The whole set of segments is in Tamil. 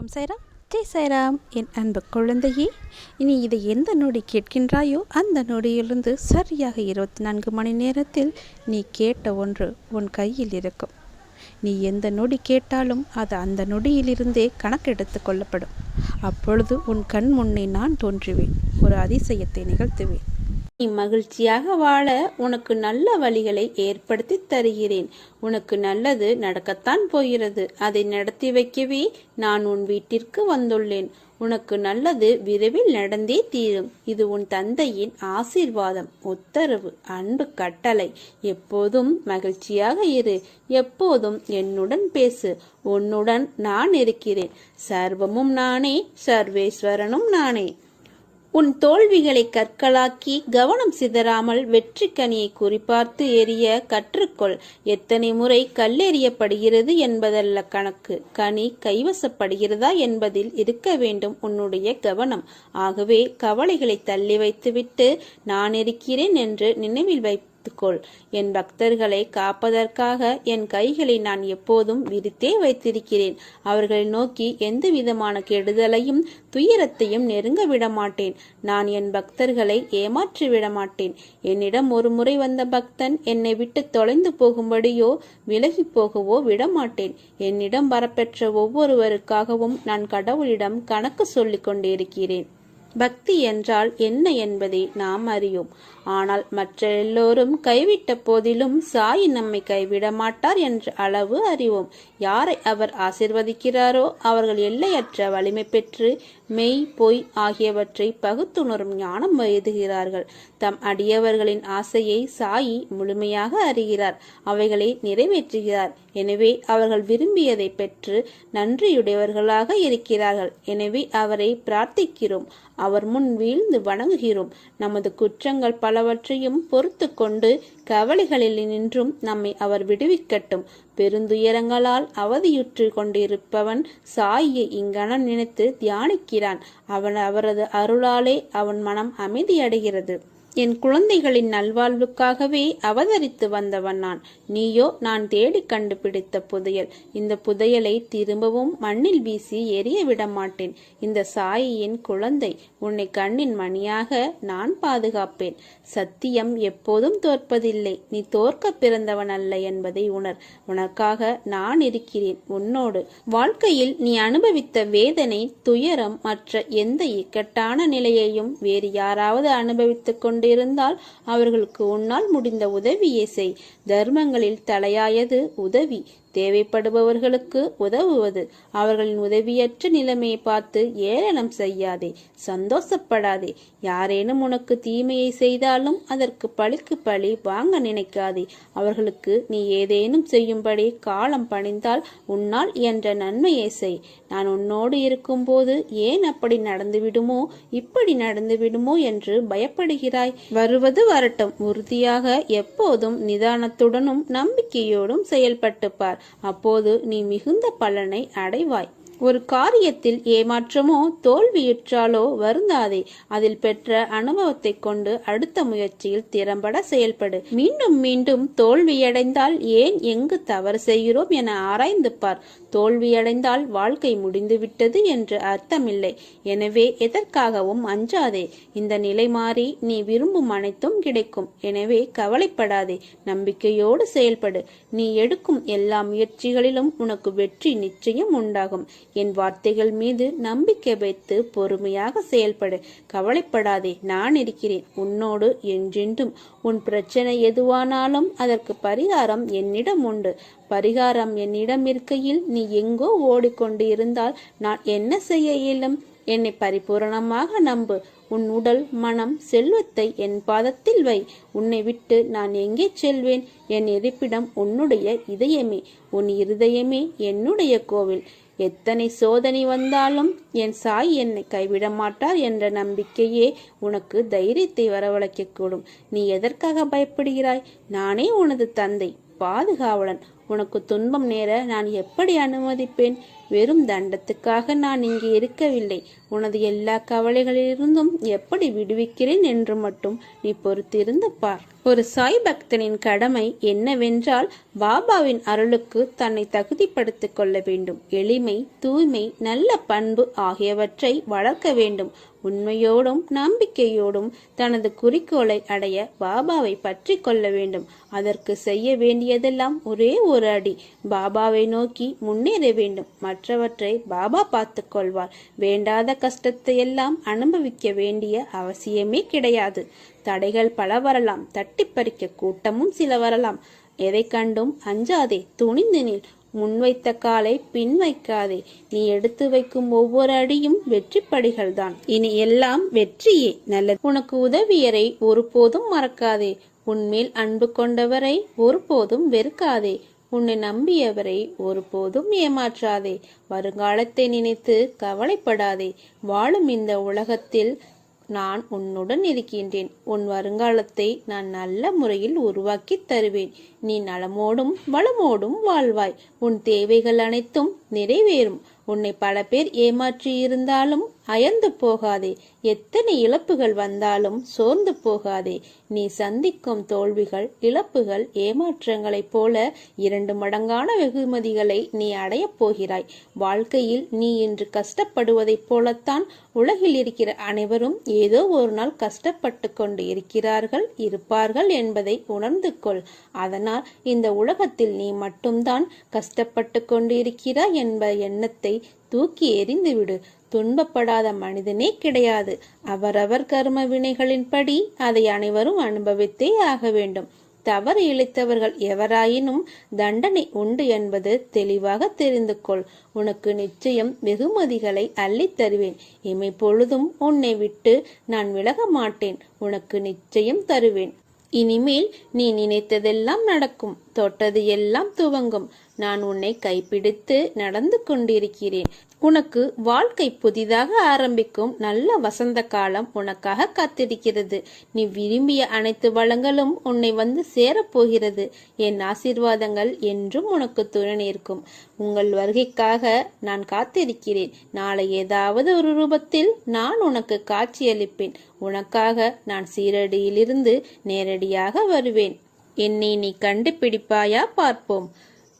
ஓம் சைராம். ஜெய் சைராம். என் அன்பு குழந்தையே இனி இதை எந்த நொடி கேட்கின்றாயோ அந்த நொடியிலிருந்து சரியாக இருபத்தி நான்கு மணி நேரத்தில் நீ கேட்ட ஒன்று உன் கையில் இருக்கும். நீ எந்த நொடி கேட்டாலும் அது அந்த நொடியிலிருந்தே கணக்கெடுத்து கொள்ளப்படும். அப்பொழுது உன் கண் முன்னே நான் தோன்றுவேன். ஒரு அதிசயத்தை நிகழ்த்துவேன். நீ மகிழ்ச்சியாக வாழ உனக்கு நல்ல வழிகளை ஏற்படுத்தி தருகிறேன். உனக்கு நல்லது நடக்கத்தான் போகிறது. அதை நடத்தி வைக்கவே நான் உன் வீட்டிற்கு வந்துள்ளேன். உனக்கு நல்லது விரைவில் நடந்தே தீரும். இது உன் தந்தையின் ஆசீர்வாதம். உத்தரவு. அன்பு கட்டளை. எப்போதும் மகிழ்ச்சியாக இரு. எப்போதும் என்னுடன் பேசு. உன்னுடன் நான் இருக்கிறேன். சர்வமும் நானே. சர்வேஸ்வரனும் நானே. உன் தோல்விகளை கற்களாக்கி கவனம் சிதறாமல் வெற்றி கனியை குறிப்பார்த்து எரிய கற்றுக்கொள். எத்தனை முறை கல்லெறியப்படுகிறது என்பதல்ல கணக்கு. கனி கைவசப்படுகிறதா என்பதில் இருக்க வேண்டும் உன்னுடைய கவனம். ஆகவே கவலைகளை தள்ளி வைத்துவிட்டு நான் இருக்கிறேன் என்று நினைவில் வை வைத்துக்கொள் என் பக்தர்களை காப்பதற்காக என் கைகளை நான் எப்போதும் விரித்தே வைத்திருக்கிறேன். அவர்களை நோக்கி எந்த விதமான கெடுதலையும் துயரத்தையும் நெருங்க விட மாட்டேன் நான் என் பக்தர்களை ஏமாற்றி விட மாட்டேன் என்னிடம் ஒரு முறை வந்த பக்தன் என்னை விட்டு தொலைந்து போகும்படியோ விலகி போகவோ விட மாட்டேன் என்னிடம் வரப்பெற்ற ஒவ்வொருவருக்காகவும் நான் கடவுளிடம் கணக்கு சொல்லிக் கொண்டிருக்கிறேன் பக்தி என்றால் என்ன என்பதை நாம் அறியோம். ஆனால் மற்ற எல்லோரும் கைவிட்ட போதிலும் சாய் நம்மை கைவிட மாட்டார் என்ற அளவு அறிவோம். யாரை அவர் ஆசிர்வதிக்கிறாரோ அவர்கள் எல்லையற்ற வலிமை பெற்று மெய் பொய் ஆகியவற்றை பகுத்துணரும் ஞானம் எழுதுகிறார்கள் தம் அடியவர்களின் ஆசையை சாயி முழுமையாக அறிகிறார். அவைகளை நிறைவேற்றுகிறார். எனவே அவர்கள் விரும்பியதை பெற்று நன்றியுடையவர்களாக இருக்கிறார்கள். எனவே அவரை பிரார்த்திக்கிறோம். அவர் முன் வீழ்ந்து வணங்குகிறோம். நமது குற்றங்கள் பல பலவற்றையும் பொறுத்து கொண்டு கவலைகளில் நின்றும் நம்மை அவர் விடுவிக்கட்டும். பெருந்துயரங்களால் அவதியுற்று கொண்டிருப்பவன் சாயை இங்கனம் நினைத்து தியானிக்கிறான். அவன் அவரது அருளாலே அவன் மனம் அமைதியடைகிறது. என் குழந்தைகளின் நல்வாழ்வுக்காகவே அவதரித்து வந்தவன் நான். நீயோ நான் தேடி கண்டுபிடித்த புதையல். இந்த புதையலை திரும்பவும் மண்ணில் வீசி எரிய விட மாட்டேன் இந்த சாயியின் குழந்தை. உன்னை கண்ணின் மணியாக நான் பாதுகாப்பேன். சத்தியம் எப்போதும் தோற்பதில்லை. நீ தோற்க பிறந்தவன் அல்ல என்பதை உணர். உனக்காக நான் இருக்கிறேன் உன்னோடு. வாழ்க்கையில் நீ அனுபவித்த வேதனை துயரம் மற்ற எந்த இக்கட்டான நிலையையும் வேறு யாராவது அனுபவித்துக் கொண்டு கொண்டிருந்தால் அவர்களுக்கு உன்னால் முடிந்த உதவியை செய். தர்மங்களில் தலையாயது உதவி. தேவைப்படுபவர்களுக்கு உதவுவது. அவர்களின் உதவியற்ற நிலைமையை பார்த்து ஏளனம் செய்யாதே சந்தோஷப்படாதே. யாரேனும் உனக்கு தீமையை செய்தாலும் அதற்கு பழிக்கு பழி வாங்க நினைக்காதே. அவர்களுக்கு நீ ஏதேனும் செய்யும்படி காலம் பணிந்தால் உன்னால் என்ற நன்மையை செய். நான் உன்னோடு இருக்கும்போது ஏன் அப்படி நடந்துவிடுமோ இப்படி நடந்துவிடுமோ என்று பயப்படுகிறாய். வருவது வரட்டும். உறுதியாக எப்போதும் நிதானத்துடனும் நம்பிக்கையோடும் செயல்பட்டு பார் அப்போது நீ மிகுந்த பலனை அடைவாய். ஒரு காரியத்தில் ஏமாற்றமோ தோல்வியுற்றாலோ வருந்தாதே. அதில் பெற்ற அனுபவத்தை கொண்டு அடுத்த முயற்சியில் திறம்பட செயல்படு. மீண்டும் மீண்டும் தோல்வியடைந்தால் ஏன் எங்கு தவறு செய்கிறோம் என ஆராய்ந்து பார். தோல்வியடைந்தால் வாழ்க்கை முடிந்துவிட்டது என்று அர்த்தமில்லை. எனவே எதற்காகவும் அஞ்சாதே. இந்த நிலை மாறி நீ விரும்பும் அனைத்தும் கிடைக்கும். எனவே கவலைப்படாதே. நம்பிக்கையோடு செயல்படு. நீ எடுக்கும் எல்லா முயற்சிகளிலும் உனக்கு வெற்றி நிச்சயம் உண்டாகும். என் வார்த்தைகள் மீது நம்பிக்கை வைத்து பொறுமையாக செயல்படு. கவலைப்படாதே. நான் இருக்கிறேன். உன்னோடு என்றென்றும். உன் பிரச்சனை எதுவானாலும் அதற்கு பரிகாரம் என்னிடம் உண்டு. பரிகாரம் என்னிடம் இருக்கையில் நீ எங்கோ ஓடிக்கொண்டு இருந்தால் நான் என்ன செய்ய இயலும்? என்னை பரிபூரணமாக நம்பு. உன் உடல் மனம் செல்வத்தை என் பாதத்தில் வை. உன்னை விட்டு நான் எங்கே செல்வேன்? என் இருப்பிடம் உன்னுடைய இதயமே. உன் இருதயமே என்னுடைய கோவில். எத்தனை சோதனை வந்தாலும் என் சாய் என்னை கைவிட மாட்டார் என்ற நம்பிக்கையே உனக்கு தைரியத்தை வரவழைக்கக்கூடும். நீ எதற்காக பயப்படுகிறாய்? நானே உனது தந்தை பாதுகாவலன். உனக்கு துன்பம் நேர நான் எப்படி அனுமதிப்பேன்? வெறும் தண்டத்துக்காக நான் இங்கே இருக்கவில்லை. உனது எல்லா கவலைகளிலிருந்தும் எப்படி விடுவிக்கிறேன் என்று மட்டும் நீ பொறுத்திருந்து பார். ஒரு சாய் பக்தனின் கடமை என்னவென்றால் பாபாவின் அருளுக்கு தன்னை தகுதிப்படுத்திக் கொள்ள வேண்டும். எளிமை தூய்மை நல்ல பண்பு ஆகியவற்றை வளர்க்க வேண்டும். உண்மையோடும் நம்பிக்கையோடும் தனது குறிக்கோளை அடைய பாபாவை பற்றி கொள்ள வேண்டும். அதற்கு செய்ய வேண்டியதெல்லாம் ஒரே ஒரு அடி. பாபாவை நோக்கி முன்னேற வேண்டும். மற்றவற்றை பாபா பார்த்து கொள்வார். வேண்டாத கஷ்டத்தை எல்லாம் அனுபவிக்க வேண்டிய அவசியமே கிடையாது. தடைகள் பல வரலாம். தட்டிப்பறிக்க கூட்டமும் சில வரலாம். எதை கண்டும் அஞ்சாதே துணிந்து நில். முன்வைத்த காலை பின் வைக்காதே. நீ எடுத்து வைக்கும் ஒவ்வொரு அடியும் வெற்றி படிகள் தான் இனி எல்லாம் வெற்றியே. நல்லது உனக்கு உதவியரை ஒருபோதும் மறக்காதே. உன்மேல் அன்பு கொண்டவரை ஒருபோதும் வெறுக்காதே. உன்னை நம்பியவரை ஒருபோதும் ஏமாற்றாதே. வருங்காலத்தை நினைத்து கவலைப்படாதே. வாழும் இந்த உலகத்தில் நான் உன்னுடன் இருக்கின்றேன். உன் வருங்காலத்தை நான் நல்ல முறையில் உருவாக்கி தருவேன். நீ நலமோடும் வளமோடும் வாழ்வாய். உன் தேவைகள் அனைத்தும் நிறைவேறும். உன்னை பல பேர் ஏமாற்றி இருந்தாலும் அயர்ந்து போகாதே. எத்தனை இழப்புகள் வந்தாலும் சோர்ந்து போகாதே. நீ சந்திக்கும் தோல்விகள் இழப்புகள் ஏமாற்றங்களைப் போல இரண்டு மடங்கான வெகுமதிகளை நீ அடையப் போகிறாய். வாழ்க்கையில் நீ இன்று கஷ்டப்படுவதைப் போலத்தான் உலகில் இருக்கிற அனைவரும் ஏதோ ஒரு நாள் கஷ்டப்பட்டு கொண்டு இருக்கிறார்கள் இருப்பார்கள் என்பதை உணர்ந்து கொள். அதனால் இந்த உலகத்தில் நீ மட்டும்தான் கஷ்டப்பட்டு கொண்டு இருக்கிறாய் என்ப எண்ணத்தை தூக்கி எறிந்துவிடு. துன்பப்படாத மனிதனே கிடையாது. அவரவர் கர்ம வினைகளின்படி அதை அனைவரும் அனுபவித்தே ஆக வேண்டும். தவறு இழைத்தவர்கள் எவராயினும் தண்டனை உண்டு என்பது தெளிவாக தெரிந்து கொள். உனக்கு நிச்சயம் வெகுமதிகளை அள்ளித் தருவேன். இமை பொழுதும் உன்னை விட்டு நான் விலக மாட்டேன். உனக்கு நிச்சயம் தருவேன். இனிமேல் நீ நினைத்ததெல்லாம் நடக்கும். தொட்டது எல்லாம் துவங்கும். நான் உன்னை கைப்பிடித்து நடந்து கொண்டிருக்கிறேன். உனக்கு வாழ்க்கை புதிதாக ஆரம்பிக்கும் நல்ல வசந்த காலம் உனக்காக காத்திருக்கிறது. நீ விரும்பிய அனைத்து வளங்களும் உன்னை வந்து சேரப்போகிறது. என் ஆசீர்வாதங்கள் என்றும் உனக்கு துணை இருக்கும் உங்கள் வருகைக்காக நான் காத்திருக்கிறேன். நாளை ஏதாவது ஒரு ரூபத்தில் நான் உனக்கு காட்சியளிப்பேன். உனக்காக நான் சீரடியிலிருந்து நேரடியாக வருவேன். என்னை நீ கண்டுபிடிப்பாயா பார்ப்போம்.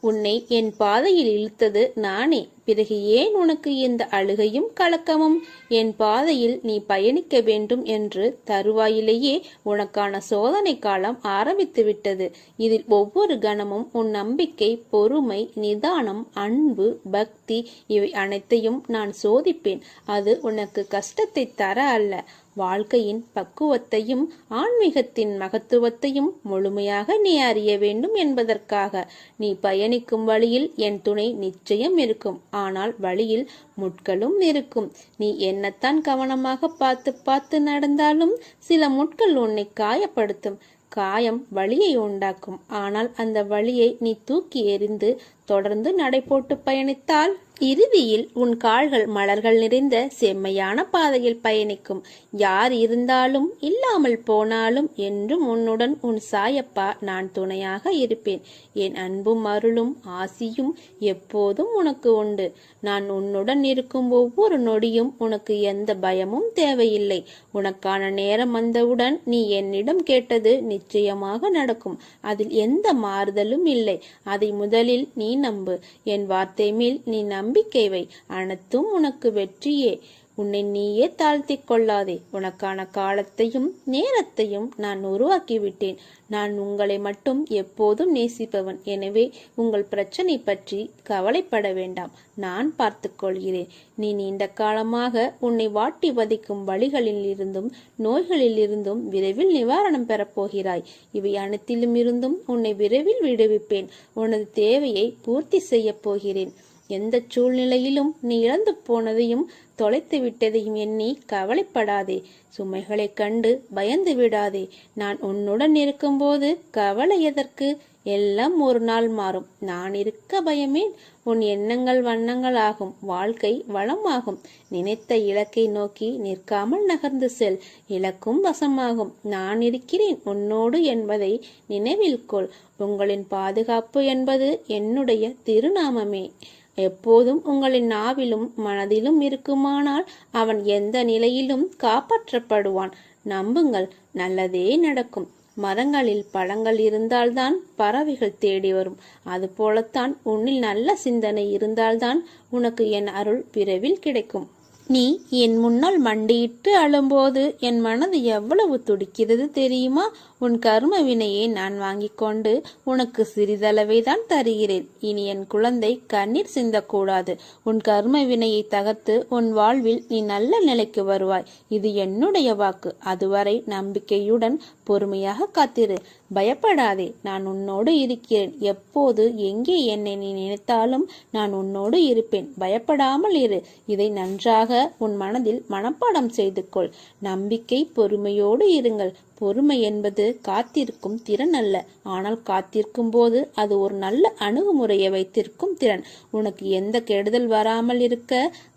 உன்னை என் பாதையில் இழுத்தது நானே. பிறகு ஏன் உனக்கு இந்த அழுகையும் கலக்கமும்? என் பாதையில் நீ பயணிக்க வேண்டும் என்று தருவாயிலேயே உனக்கான சோதனை காலம் ஆரம்பித்து விட்டது. இதில் ஒவ்வொரு கணமும் உன் நம்பிக்கை பொறுமை நிதானம் அன்பு பக்தி இவை அனைத்தையும் நான் சோதிப்பேன். அது உனக்கு கஷ்டத்தை தர அல்ல. வாழ்க்கையின் பக்குவத்தையும் ஆன்மீகத்தின் மகத்துவத்தையும் முழுமையாக நீ அறிய வேண்டும் என்பதற்காக. நீ பயணிக்கும் வழியில் என் துணை நிச்சயம் இருக்கும். ஆனால் வழியில் முட்களும் இருக்கும். நீ என்னத்தான் கவனமாக பார்த்து பார்த்து நடந்தாலும் சில முட்கள் உன்னை காயப்படுத்தும். காயம் வழியை உண்டாக்கும். ஆனால் அந்த வழியை நீ தூக்கி எறிந்து தொடர்ந்து நடைபோட்டு பயணித்தால் இறுதியில் உன் கால்கள் மலர்கள் நிறைந்த செம்மையான பாதையில் பயணிக்கும். யார் இருந்தாலும் இல்லாமல் போனாலும் என்றும் உன்னுடன் உன் சாயப்பா நான் துணையாக இருப்பேன். என் அன்பும் அருளும் ஆசியும் எப்போதும் உனக்கு உண்டு. நான் உன்னுடன் இருக்கும் ஒவ்வொரு நொடியும் உனக்கு எந்த பயமும் தேவையில்லை. உனக்கான நேரம் வந்தவுடன் நீ என்னிடம் கேட்டது நிச்சயமாக நடக்கும். அதில் எந்த மாறுதலும் இல்லை. அதை முதலில் நீ நம்பு. என் வார்த்தை மேல் நீ நம்ப நம்பிக்கை வை அனைத்தும் உனக்கு வெற்றியே. உன்னை நீயே தாழ்த்திக் கொள்ளாதே. உனக்கான காலத்தையும் நேரத்தையும் நான் உருவாக்கிவிட்டேன். நான் உங்களை மட்டும் எப்போதும் நேசிப்பவன். எனவே உங்கள் பிரச்சனை பற்றி கவலைப்பட வேண்டாம். நான் பார்த்துக்கொள்கிறேன் நீ நீண்ட காலமாக உன்னை வாட்டி வதைக்கும் வழிகளில் இருந்தும் நோய்களில் இருந்தும் விரைவில் நிவாரணம் பெறப்போகிறாய் இவை அனைத்திலும் இருந்தும் உன்னை விரைவில் விடுவிப்பேன். உனது தேவையை பூர்த்தி செய்யப் போகிறேன். எந்த சூழ்நிலையிலும் நீ இழந்து போனதையும் தொலைத்து விட்டதையும் எண்ணி கவலைப்படாதே. சுமைகளைக் கண்டு பயந்து விடாதே. நான் உன்னுடன் இருக்கும்போது கவலை எதற்கு? எல்லாம் ஒரு நாள் மாறும். நான் இருக்க பயமே உன் எண்ணங்கள் வண்ணங்கள் ஆகும் வாழ்க்கை வளமாகும். நினைத்த இலக்கை நோக்கி நிற்காமல் நகர்ந்து செல். இலக்கும் வசமாகும். நான் இருக்கிறேன். உன்னோடு என்பதை நினைவில் கொள். உங்களின் பாதுகாப்பு என்பது என்னுடைய திருநாமமே. எப்போதும் உங்களின் நாவிலும் மனதிலும் இருக்குமானால் அவன் எந்த நிலையிலும் காப்பாற்றப்படுவான். நம்புங்கள் நல்லதே நடக்கும். மரங்களில் பழங்கள் இருந்தால்தான் பறவைகள் தேடி வரும். அதுபோலத்தான் உன்னில் நல்ல சிந்தனை இருந்தால்தான் உனக்கு என் அருள் விரைவில் கிடைக்கும். நீ என் முன்னால் மண்டியிட்டு அழும்போது என் மனது எவ்வளவு துடிக்கிறது தெரியுமா? உன் கர்ம வினையை நான் வாங்கிக் கொண்டு உனக்கு சிறிதளவை தான் தருகிறேன். இனி என் குழந்தை கண்ணீர் சிந்தக்கூடாது. உன் கர்ம வினையை தகர்த்து உன் வாழ்வில் நீ நல்ல நிலைக்கு வருவாய். இது என்னுடைய வாக்கு. அதுவரை நம்பிக்கையுடன் பொறுமையாக காத்திரு. பயப்படாதே நான் உன்னோடு இருக்கிறேன். எப்போது எங்கே என்னை நீ நினைத்தாலும் நான் உன்னோடு இருப்பேன். பயப்படாமல் இரு. இதை நன்றாக உன் மனதில் மனப்பாடம் செய்து கொள் நம்பிக்கை பொறுமையோடு இருங்கள். பொறுமை என்பது காத்திருக்கும் திறன் அல்ல. ஆனால் காத்திருக்கும் போது அது ஒரு நல்ல அணுகுமுறையை வைத்திருக்கும் திறன். உனக்கு எந்த கெடுதல் வராமல் இருக்க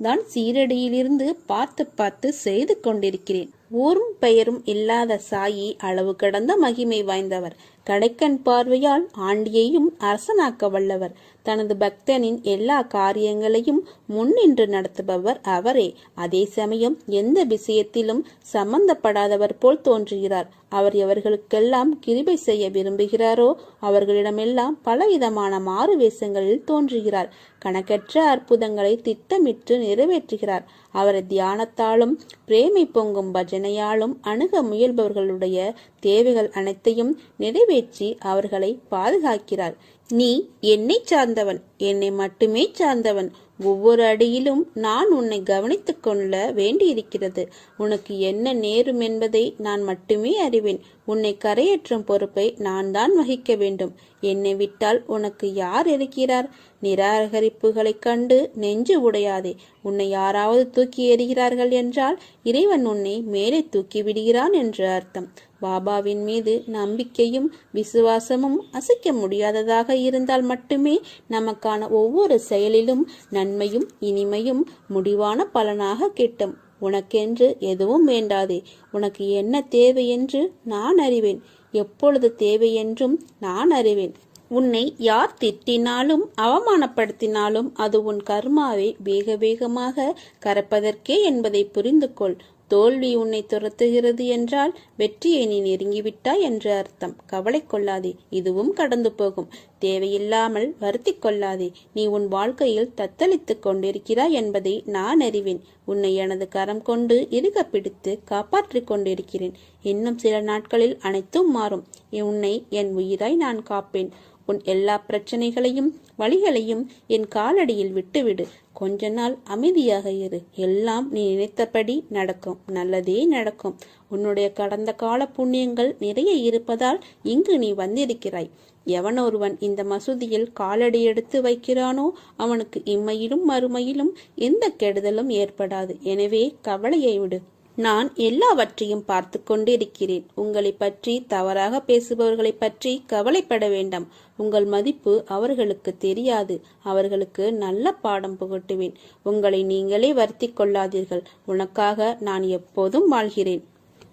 தான் சீரடியிலிருந்து பார்த்து பார்த்து செய்து கொண்டிருக்கிறேன். ஊரும் பெயரும் இல்லாத சாயி அளவு கடந்த மகிமை வாய்ந்தவர். கடைக்கண் பார்வையால் ஆண்டியையும் அரசனாக்க வல்லவர். தனது பக்தனின் எல்லா காரியங்களையும் முன்னின்று நடத்துபவர் அவரே. அதே சமயம் எந்த விஷயத்திலும் சம்பந்தப்படாதவர் போல் தோன்றுகிறார். அவர் எவர்களுக்கெல்லாம் கிருபை செய்ய விரும்புகிறாரோ அவர்களிடமெல்லாம் பலவிதமான மாறு வேஷங்களில் தோன்றுகிறார். கணக்கற்ற அற்புதங்களை திட்டமிட்டு நிறைவேற்றுகிறார். அவரை தியானத்தாலும் பிரேமை பொங்கும் பஜனையாலும் அணுக முயல்பவர்களுடைய தேவைகள் அனைத்தையும் நிறைவேற்றி அவர்களை பாதுகாக்கிறார். நீ என்னை சார்ந்தவன் என்னை மட்டுமே சார்ந்தவன். ஒவ்வொரு அடியிலும் நான் உன்னை கவனித்துக் கொள்ள வேண்டியிருக்கிறது. உனக்கு என்ன நேரும் என்பதை நான் மட்டுமே அறிவேன். உன்னை கரையேற்றும் பொறுப்பை நான் தான் வகிக்க வேண்டும். என்னை விட்டால் உனக்கு யார் இருக்கிறார்? நிராகரிப்புகளைக் கண்டு நெஞ்சு உடையாதே. உன்னை யாராவது தூக்கி எறிகிறார்கள் என்றால் இறைவன் உன்னை மேலே தூக்கி விடுகிறான் என்று அர்த்தம். பாபாவின் மீது நம்பிக்கையும் விசுவாசமும் அசைக்க முடியாததாக இருந்தால் மட்டுமே நமக்கான ஒவ்வொரு செயலிலும் நன்மையும் இனிமையும் முடிவான பலனாக கிட்டும். உனக்கென்று எதுவும் வேண்டாதே. உனக்கு என்ன தேவை என்று நான் அறிவேன். எப்பொழுது தேவை என்றும் நான் அறிவேன். உன்னை யார் திட்டினாலும் அவமானப்படுத்தினாலும் அது உன் கர்மாவை வேக வேகமாக கரப்பதற்கே என்பதை புரிந்து கொள் தோல்வி உன்னை துரத்துகிறது என்றால் வெற்றியை நீ நெருங்கிவிட்டாய் என்று அர்த்தம். கவலை கொள்ளாதே இதுவும் கடந்து போகும். தேவையில்லாமல் வருத்தி கொள்ளாதே நீ உன் வாழ்க்கையில் தத்தளித்துக் கொண்டிருக்கிறாய் என்பதை நான் அறிவேன். உன்னை எனது கரம் கொண்டு இறுக பிடித்து காப்பாற்றிக் கொண்டிருக்கிறேன். இன்னும் சில நாட்களில் அனைத்தும் மாறும். உன்னை என் உயிராய் நான் காப்பேன். உன் எல்லா பிரச்சனைகளையும் வழிகளையும் என் காலடியில் விட்டுவிடு. கொஞ்ச நாள் அமைதியாக இரு. எல்லாம் நீ நினைத்தபடி நடக்கும். நல்லதே நடக்கும். உன்னுடைய கடந்த கால புண்ணியங்கள் நிறைய இருப்பதால் இங்கு நீ வந்திருக்கிறாய். எவனொருவன் இந்த மசூதியில் காலடி எடுத்து வைக்கிறானோ அவனுக்கு இம்மையிலும் மறுமையிலும் எந்த கெடுதலும் ஏற்படாது. எனவே கவலையை விடு. நான் எல்லாவற்றையும் பார்த்து கொண்டிருக்கிறேன். உங்களை பற்றி தவறாக பேசுபவர்களை பற்றி கவலைப்பட வேண்டாம். உங்கள் மதிப்பு அவர்களுக்கு தெரியாது. அவர்களுக்கு நல்ல பாடம் புகட்டுவேன். உங்களை நீங்களே வருத்தி கொள்ளாதீர்கள். உனக்காக நான் எப்போதும் வாழ்கிறேன்.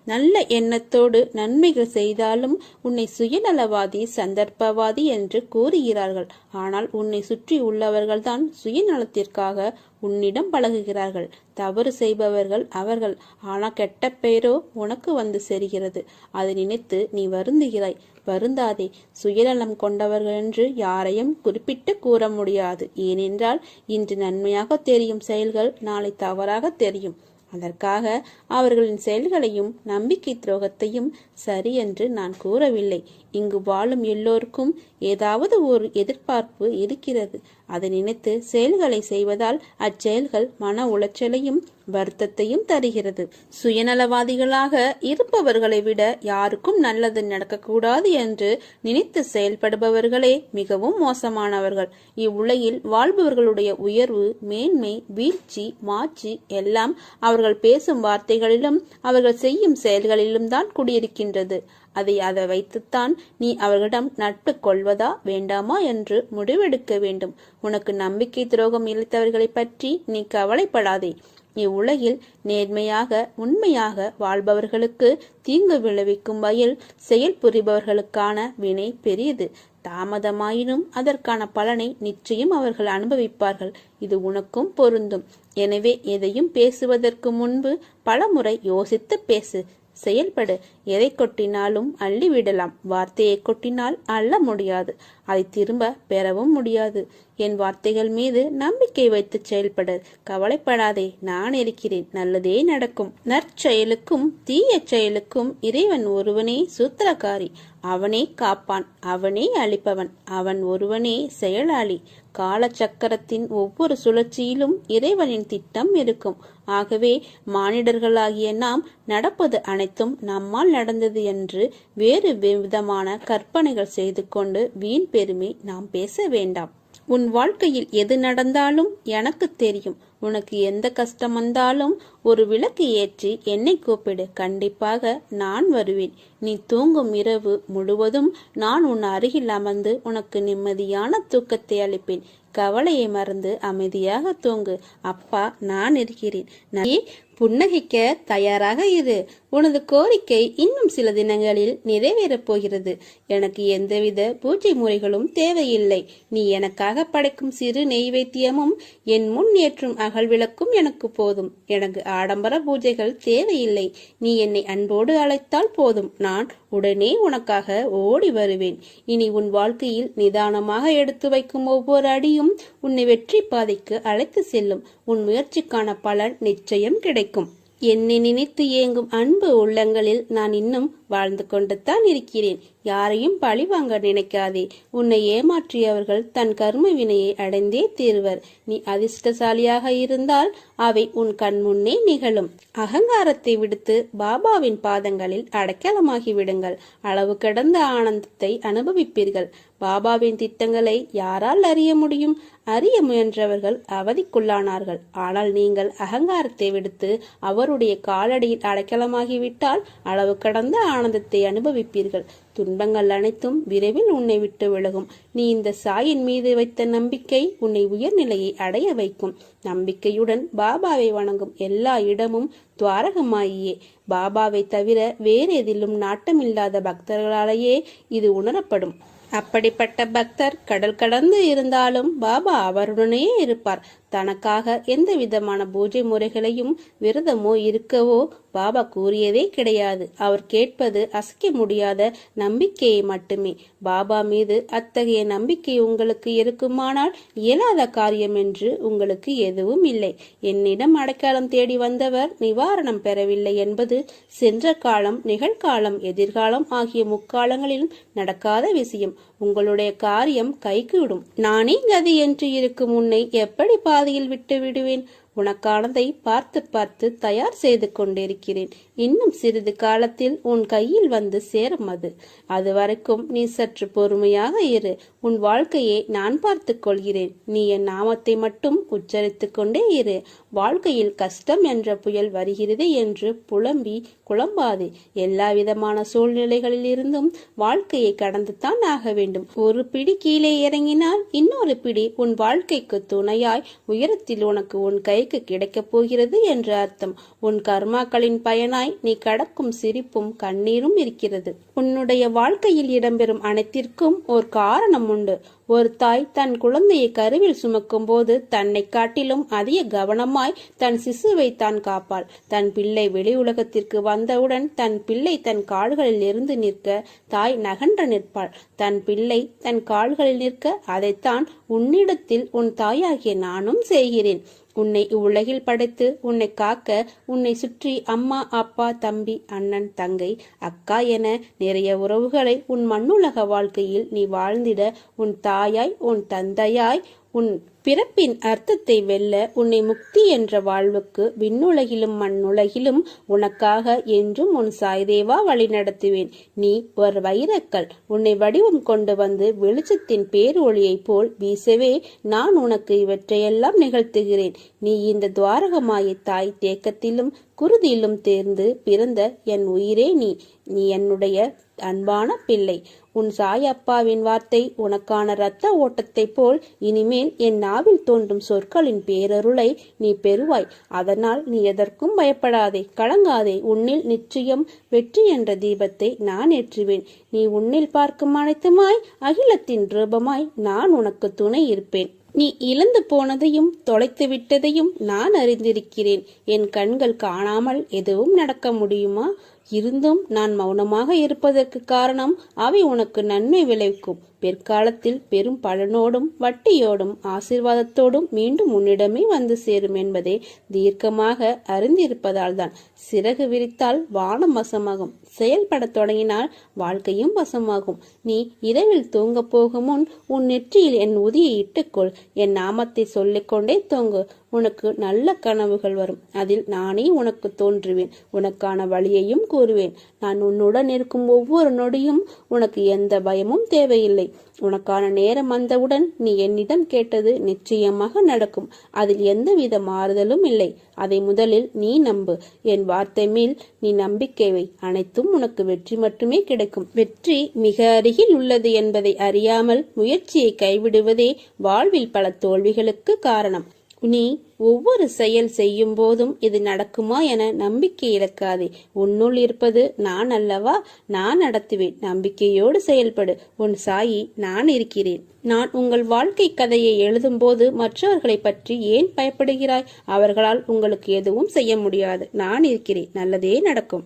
நல்ல எண்ணத்தோடு நன்மைகள் செய்தாலும் உன்னை சுயநலவாதி சந்தர்ப்பவாதி என்று கூறுகிறார்கள். ஆனால் உன்னை சுற்றி உள்ளவர்கள்தான் சுயநலத்திற்காக உன்னிடம் பழகுகிறார்கள். தவறு செய்பவர்கள் அவர்கள். ஆனால் கெட்ட பெயரோ உனக்கு வந்து சேர்கிறது. அதை நினைத்து நீ வருந்துகிறாய். வருந்தாதே. சுயநலம் கொண்டவர்கள் என்று யாரையும் குறிப்பிட்டு கூற முடியாது. ஏனென்றால் இன்று நன்மையாக தெரியும் செயல்கள் நாளை தவறாக தெரியும். அதற்காக அவர்களின் செயல்களையும் நம்பிக்கை துரோகத்தையும் சரி என்று நான் கூறவில்லை. இங்கு வாழும் எல்லோருக்கும் ஏதாவது ஒரு எதிர்பார்ப்பு இருக்கிறது. அதை நினைத்து செயல்களை செய்வதால் அச்செயல்கள் மன உளைச்சலையும் வருத்தத்தையும் தருகிறது. சுயநலவாதிகளாக இருப்பவர்களை விட யாருக்கும் நல்லது நடக்கக்கூடாது என்று நினைத்து செயல்படுபவர்களே மிகவும் மோசமானவர்கள். இவ்வுலகில் வாழ்பவர்களுடைய உயர்வு மேன்மை வீழ்ச்சி மாட்சி எல்லாம் அவர்கள் பேசும் வார்த்தைகளிலும் அவர்கள் செய்யும் செயல்களிலும் தான் குடியிருக்கின்றது. அதை அதை வைத்துத்தான் நீ அவர்களிடம் நட்பு கொள்வதா வேண்டாமா என்று முடிவெடுக்க வேண்டும். உனக்கு நம்பிக்கை துரோகம் இழைத்தவர்களை பற்றி நீ கவலைப்படாதே. இவ்வுலகில் நேர்மையாக உண்மையாக வாழ்பவர்களுக்கு தீங்கு விளைவிக்கும் வகையில் செயல் புரிபவர்களுக்கான வினை பெரியது. தாமதமாயினும் அதற்கான பலனை நிச்சயம் அவர்கள் அனுபவிப்பார்கள். இது உனக்கும் பொருந்தும். எனவே எதையும் பேசுவதற்கு முன்பு பலமுறை யோசித்து பேசு. செயல்படு. எதை கொட்டினாலும் அள்ளி விடலாம். வார்த்தையை கொட்டினால் அள்ள முடியாது. அதை திரும்ப பெறவும் முடியாது. என் வார்த்தைகள் மீது நம்பிக்கை வைத்து செயல்படு. கவலைப்படாதே நான் இருக்கிறேன். நல்லதே நடக்கும். நற்செயலுக்கும் தீய செயலுக்கும் இறைவன் ஒருவனே சூத்திரக்காரி. அவனே காப்பான் அவனே அழிப்பவன் அவன் ஒருவனே செயலாளி. காலச்சக்கரத்தின் ஒவ்வொரு சுழற்சியிலும் இறைவனின் திட்டம் இருக்கும். ஆகவே மானிடர்களாகிய நாம் நடப்பது அனைத்தும் நம்மால் நடந்தது என்று வேறு விதமான கற்பனைகள் செய்து கொண்டு வீண் பெருமை நாம் பேச வேண்டாம். உன் வாழ்க்கையில் எது நடந்தாலும் எனக்கு தெரியும். உனக்கு எந்த கஷ்டம் வந்தாலும் ஒரு விளக்கு ஏற்றி என்னை கூப்பிடு. கண்டிப்பாக நான் வருவேன். நீ தூங்கும் இரவு முழுவதும் நான் உன் அருகில் அமர்ந்து உனக்கு நிம்மதியான தூக்கத்தை அளிப்பேன். கவலையை மறந்து அமைதியாக தூங்கு. அப்பா நான் இருக்கிறேன். நீ புன்னகைக்க தயாராக இரு. உனது கோரிக்கை இன்னும் சில தினங்களில் நிறைவேறப் போகிறது. எனக்கு எந்தவித பூஜை முறைகளும் தேவையில்லை. நீ எனக்காக படைக்கும் சிறு நெய்வேத்தியமும் என் முன் ஏற்றும் அகல் விளக்கும் எனக்கு போதும். எனக்கு ஆடம்பர பூஜைகள் தேவையில்லை. நீ என்னை அன்போடு அழைத்தால் போதும். நான் உடனே உனக்காக ஓடி வருவேன். இனி உன் வாழ்க்கையில் நிதானமாக எடுத்து வைக்கும் ஒவ்வொரு அடியும் உன்னை வெற்றி பாதைக்கு அழைத்து செல்லும். உன் முயற்சிக்கான பலன் நிச்சயம் கிடைக்கும். என்னை நினைத்து ஏங்கும் அன்பு உள்ளங்களில் நான் இன்னும் வாழ்ந்து கொண்டுதான் இருக்கிறேன். யாரையும் பழிவாங்க நினைக்காதே. உன்னை ஏமாற்றியவர்கள் தன் கர்ம வினையை அடைந்தே தீர்வர். நீ அதிர்ஷ்டசாலியாக இருந்தால் அவை உன் கண் முன்னே நிகழும். அகங்காரத்தை விடுத்து பாபாவின் பாதங்களில் அடைக்கலமாகி விடுங்கள். அளவு கடந்த ஆனந்தத்தை அனுபவிப்பீர்கள். பாபாவின் திட்டங்களை யாரால் அறிய முடியும்? அறிய முயன்றவர்கள் அவதிக்குள்ளானார்கள். ஆனால் நீங்கள் அகங்காரத்தை விடுத்து அவருடைய காலடியில் அடைக்கலமாகிவிட்டால் அளவு கடந்த ஆனந்தத்தை அனுபவிப்பீர்கள். துன்பங்கள் அனைத்தும் விரைவில் உன்னை விட்டு விலகும். நீ இந்த சாயின் மீது வைத்த நம்பிக்கை உன்னை உயர்நிலையை அடைய வைக்கும். நம்பிக்கையுடன் பாபாவை வணங்கும் எல்லா இடமும் துவாரகமாயியே. பாபாவை தவிர வேறு எதிலும் நாட்டமில்லாத பக்தர்களாலேயே இது உணரப்படும். அப்படிப்பட்ட பக்தர் கடல் கடந்து இருந்தாலும் பாபா அவருடனே இருப்பார். தனக்காக எந்த விதமான பூஜை முறைகளையும் விரதமோ இருக்கவோ பாபா கூறியதே கிடையாது. அவர் கேட்பது அசைக்க முடியாத நம்பிக்கையை மட்டுமே. பாபா மீது அத்தகைய நம்பிக்கை உங்களுக்கு இருக்குமானால் இயலாத காரியம் என்று உங்களுக்கு எதுவும் இல்லை. என்னிடம் அடைக்காலம் தேடி வந்தவர் நிவாரணம் பெறவில்லை என்பது சென்ற காலம் நிகழ்காலம் எதிர்காலம் ஆகிய முக்காலங்களிலும் நடக்காத விஷயம். உங்களுடைய காரியம் கைகூடும் நானே கதி என்று இருக்கும் உன்னை எப்படி பாதையில் விட்டு விடுவேன்? உனக்கானதை பார்த்து பார்த்து தயார் செய்து கொண்டிருக்கிறேன். இன்னும் சிறிது காலத்தில் உன் கையில் வந்து சேரும் அது. அது வரைக்கும் நீ சற்று பொறுமையாக இரு. உன் வாழ்க்கையை நான் பார்த்து கொள்கிறேன். நீ என் நாமத்தை மட்டும் உச்சரித்துக் கொண்டே இரு. வாழ்க்கையில் கஷ்டம் என்ற புயல் வருகிறது என்று புலம்பி குழம்பாது. எல்லா விதமான சூழ்நிலைகளில் இருந்தும் வாழ்க்கையை கடந்துதான் ஆக வேண்டும். ஒரு பிடி கீழே இறங்கினால் இன்னொரு பிடி உன் வாழ்க்கைக்கு துணையாய் உயரத்தில் உனக்கு உன் கை கைக்கு கிடைக்கப் போகிறது என்று அர்த்தம். உன் கர்மாக்களின் பயனாய் நீ கடக்கும் சிரிப்பும் கண்ணீரும் இருக்கிறது. உன்னுடைய வாழ்க்கையில் இடம்பெறும் அனைத்திற்கும் ஒரு காரணம் உண்டு. ஒரு தாய் தன் குழந்தையை கருவில் சுமக்கும் போது தன்னை காட்டிலும் அதிக கவனமாய் தன் சிசுவை தான் காப்பாள். தன் பிள்ளை வெளி உலகத்திற்கு வந்தவுடன் தன் பிள்ளை தன் கால்களில் இருந்து நிற்க தாய் நகன்ற நிற்பாள். தன் பிள்ளை தன் கால்களில் நிற்க அதைத்தான் உன்னிடத்தில் உன் தாயாகிய நானும் செய்கிறேன். உன்னை இவ்வுலகில் படைத்து உன்னை காக்க உன்னை சுற்றி அம்மா அப்பா தம்பி அண்ணன் தங்கை அக்கா என நிறைய உறவுகளை உன் மண்ணுலக வாழ்க்கையில் நீ வாழ்ந்திட உன் தாயாய் உன் தந்தையாய் உன் பிறப்பின் அர்த்தத்தை வெல்ல உன்னை முக்தி என்ற வாழ்வுக்கு விண்ணுலகிலும் மண்ணுலகிலும் உனக்காக என்றும் உன் சாய்தேவா வழி நடத்துவேன். நீ ஒரு வைரக்கல். உன்னை வடிவம் கொண்டு வந்து வெளிச்சத்தின் பேரொளியைப் போல் வீசவே நான் உனக்கு இவற்றையெல்லாம் நிகழ்த்துகிறேன். நீ இந்த துவாரகமாய தாய் தேக்கத்திலும் குருதியிலும் தேர்ந்து பிறந்த என் உயிரே நீ. நீ என்னுடைய அன்பான பிள்ளை உன் சாயப்பாவின் வார்த்தை உனக்கான இரத்த ஓட்டத்தைப் போல் இனிமேல் என் நாவில் தோன்றும் சொற்களின் பேரருளை நீ பெறுவாய். அதனால் நீ எதற்கும் பயப்படாதே. கலங்காதே. உன்னில் நிச்சயம் வெற்றி என்ற தீபத்தை நான் ஏற்றுவேன். நீ உன்னில் பார்க்கும் அனைத்துமாய் அகிலத்தின் ரூபமாய் நான் உனக்கு துணை இருப்பேன். நீ இழந்து போனதையும் தொலைத்து விட்டதையும் நான் அறிந்திருக்கிறேன். என் கண்கள் காணாமல் எதுவும் நடக்க முடியுமா? இருந்தும் நான் மௌனமாக இருப்பதற்கு காரணம் அவை உனக்கு நன்மை விளைவிக்கும். பிற்காலத்தில் பெரும் பலனோடும் வட்டியோடும் ஆசீர்வாதத்தோடும் மீண்டும் உன்னிடமே வந்து சேரும் என்பதை தீர்க்கமாக அறிந்திருப்பதால் தான் சிறகு விரித்தால் வானம் வசமாகும் செயல்படத் தொடங்கினால் வாழ்க்கையும் வசமாகும். நீ இரவில் தூங்கப் போகும் முன் உன் நெற்றியில் என் உதியை இட்டுக்கொள். என் நாமத்தை சொல்லிக்கொண்டே தூங்கு. உனக்கு நல்ல கனவுகள் வரும். அதில் நானே உனக்கு தோன்றுவேன். உனக்கான வழியையும் கூறுவேன். நான் உன்னுடன் இருக்கும் ஒவ்வொரு நொடியும் உனக்கு எந்த பயமும் தேவையில்லை. உனக்கான நேரம் வந்தவுடன் நீ என்னிடம் கேட்டது நிச்சயமாக நடக்கும். அதில் எந்தவித மாறுதலும் இல்லை. அதை முதலில் நீ நம்பு. என் வார்த்தை மேல் நீ நம்பிக்கைவை அனைத்தும் உனக்கு வெற்றி மட்டுமே கிடைக்கும். வெற்றி மிக அருகில் உள்ளது என்பதை அறியாமல் முயற்சியை கைவிடுவதே வாழ்வில் பல தோல்விகளுக்கு காரணம். நீ ஒவ்வொரு செயல் செய்யும் போதும் இது நடக்குமா என நம்பிக்கை இழக்காதே. உன்னுள் இருப்பது நான் அல்லவா? நான் நடத்துவேன். நம்பிக்கையோடு செயல்படு. உன் சாயி நான் இருக்கிறேன். நான் உங்கள் வாழ்க்கை கதையை எழுதும்போது மற்றவர்களை பற்றி ஏன் பயப்படுகிறாய்? அவர்களால் உங்களுக்கு எதுவும் செய்ய முடியாது. நான் இருக்கிறேன். நல்லதே நடக்கும்.